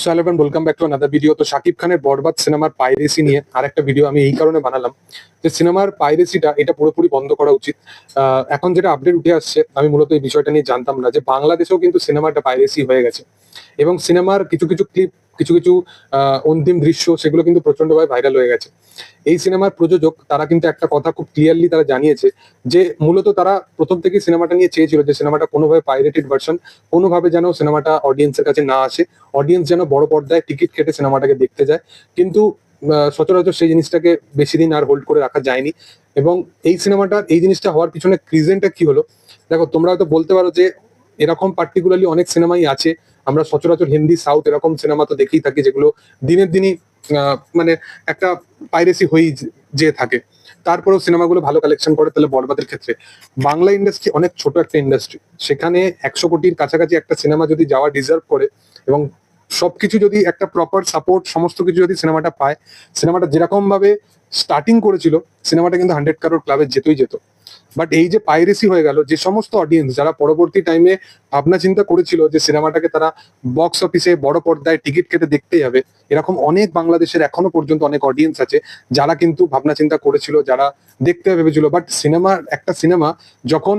So hello everyone welcome back to another video তো শাকিব খানের বরবাদ সিনেমার পাইরেসি নিয়ে আরেকটা ভিডিও আমি এই কারণে বানালাম যে সিনেমার পাইরেসিটা এটা পুরোপুরি বন্ধ করা উচিত। এখন যেটা আপডেট উঠে আসছে, আমি মূলত এই বিষয়টা নিয়ে জানতাম না যে বাংলাদেশেও কিন্তু সিনেমাটা পাইরেসি হয়ে গেছে। এবং সিনেমার কিছু কিছু ক্লিপ কিছু কিছু অন্তিম দৃশ্য, সেগুলো কিন্তু প্রচন্ডভাবে ভাইরাল হয়ে গেছে। এই সিনেমার প্রযোজক, তারা কিন্তু একটা কথা খুব ক্লিয়ারলি তারা জানিয়েছে যে, মূলত তারা প্রথম থেকে সিনেমাটা নিয়ে চেয়েছিল যে, সিনেমাটা কোনোভাবে পাইরেটেড ভার্সন কোনোভাবে যেন সিনেমাটা অডিয়েন্সের কাছে না আসে। অডিয়েন্স যেন বড় পর্দায় টিকিট কেটে সিনেমাটাকে দেখতে যায়। কিন্তু সচরাচর সেই জিনিসটাকে বেশি দিন আর হোল্ড করে রাখা যায়নি। এবং এই সিনেমাটা, এই জিনিসটা হওয়ার পিছনে রিজনটা কি হলো? দেখো, তোমরা হয়তো বলতে পারো যে, এরকম পার্টিকুলারলি অনেক সিনেমাই আছে আমরা সচরাচর হিন্দি, সাউথ এরকম সিনেমা তো দেখেই থাকি যেগুলো দিনের দিনই মানে একটা পাইরেসি হয়েই যে- থাকে। তারপরেও সিনেমাগুলো ভালো কালেকশন করে তাহলে বরবাদের ক্ষেত্রে। বাংলা ইন্ডাস্ট্রি অনেক ছোট একটা ইন্ডাস্ট্রি সেখানে একশো কোটির কাছাকাছি একটা সিনেমা যদি যাওয়া ডিজার্ভ করে এবং সবকিছু যদি একটা প্রপার সাপোর্ট সমস্ত কিছু যদি সিনেমাটা পায়, সিনেমাটা যেরকম ভাবে স্টার্টিং করেছিল, সিনেমাটা কিন্তু হান্ড্রেড কারোর ক্লাবে যেতেই যেত। বাট এই যে পাইরেসি হয়ে গেল, যে সমস্ত অডিয়েন্স যারা পরবর্তী টাইমে ভাবনা চিন্তা করেছিল যে সিনেমাটাকে তারা বক্স অফিসে বড় পর্দায় টিকিট কেটে দেখতে যাবে এরকম অনেক বাংলাদেশের এখনও পর্যন্ত অনেক অডিয়েন্স আছে যারা কিন্তু ভাবনা চিন্তা করেছিল, যারা দেখতে ভেবেছিল। বাট সিনেমার একটা সিনেমা যখন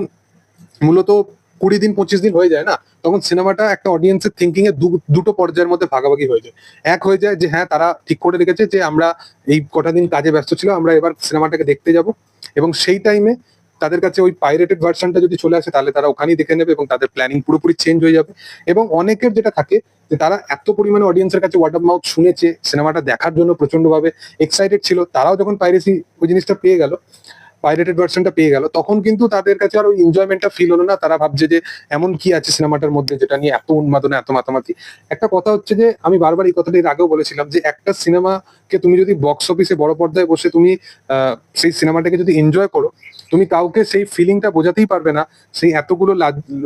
মূলত কুড়ি দিন, পঁচিশ দিন হয়ে যায় না, তখন সিনেমাটা একটা অডিয়েন্সের থিঙ্কিং এ দুটো পর্যায়ের মধ্যে ভাগাভাগি হয়ে যায়। এক হয়ে যায় যে হ্যাঁ তারা ঠিক করে রেখেছে যে আমরা এই কটা দিন কাজে ব্যস্ত ছিল, আমরা এবার সিনেমাটাকে দেখতে যাব। এবং সেই টাইমে তাদের কাছে ওই পাইরেটেড ভার্সনটা যদি চলে আসে, তাহলে তারা ওখানেই দেখে নেবে এবং তাদের প্ল্যানিং পুরোপুরি চেঞ্জ হয়ে যাবে। এবং অনেকের যেটা থাকে যে, তারা এত পরিমাণে অডিয়েন্সের কাছে ওয়ার্ড অফ মাউথ শুনেছে সিনেমাটা দেখার জন্য প্রচন্ডভাবে এক্সাইটেড ছিল, তারাও যখন পাইরেসি ওই জিনিসটা পেয়ে গেল পাইরেটেড ভার্সনটা পেয়ে গেল। তখন কিন্তু তাদের কাছে আর ওই এনজয়মেন্টটা ফিল হলো না। তারা ভাবছে যে, এমন কি আছে সিনেমাটার মধ্যে যেটা নিয়ে এত উন্মাদনা, এত মাতামাতি? একটা কথা হচ্ছে যে, আমি বারবার এই কথাটা এর আগেও বলেছিলাম যে, একটা সিনেমাকে তুমি যদি বক্স অফিসে বড় পর্দায় বসে তুমি সেই সিনেমাটাকে যদি এনজয় করো, তুমি কাউকে সেই ফিলিংটা বোঝাতেই পারবে না। সেই এতগুলো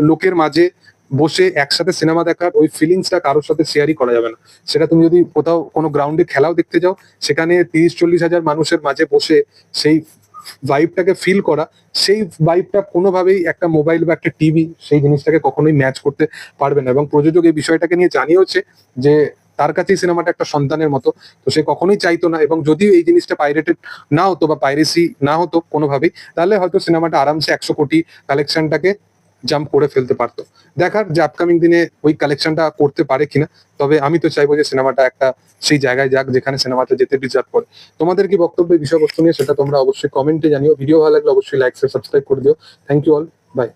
লোকের মাঝে বসে একসাথে সিনেমা দেখার ওই ফিলিংসটা কারোর সাথে শেয়ারই করা যাবে না। সেটা তুমি যদি কোথাও কোনো গ্রাউন্ডে খেলাও দেখতে যাও, সেখানে তিরিশ চল্লিশ হাজার মানুষের মাঝে বসে সেই ভাইবটাকে ফিল করা, সেই ভাইবটা কোনোভাবেই একটা মোবাইল বা একটা টিভি সেই জিনিসটাকে কখনোই ম্যাচ করতে পারবে না। এবং প্রযোজক এই বিষয়টাকে নিয়ে জানিয়েছে যে, তার কাছেই সিনেমাটা একটা সন্তানের মতো। তো সে কখনোই চাইতো না এবং যদিও এই জিনিসটা পাইরেটেড না হতো বা পাইরেসি না হতো কোনোভাবেই, তাহলে হয়তো সিনেমাটা আরামসে একশো কোটি কালেকশনটাকে জাম্প করে ফেলতে পারতো। দেখার যে আপকামিং দিনে ওই কালেকশনটা করতে পারে কিনা, তবে আমি তো চাইব যে সিনেমাটা একটা সেই জায়গায় যাক যেখানে সিনেমাটা যেতে বিচার করে। তোমাদের কি বক্তব্য বিষয়বস্তু নিয়ে সেটা তোমরা অবশ্যই কমেন্টে জানিও। ভিডিও ভালো লাগলে অবশ্যই লাইক সাবস্ক্রাইব করে দিও। Thank you all by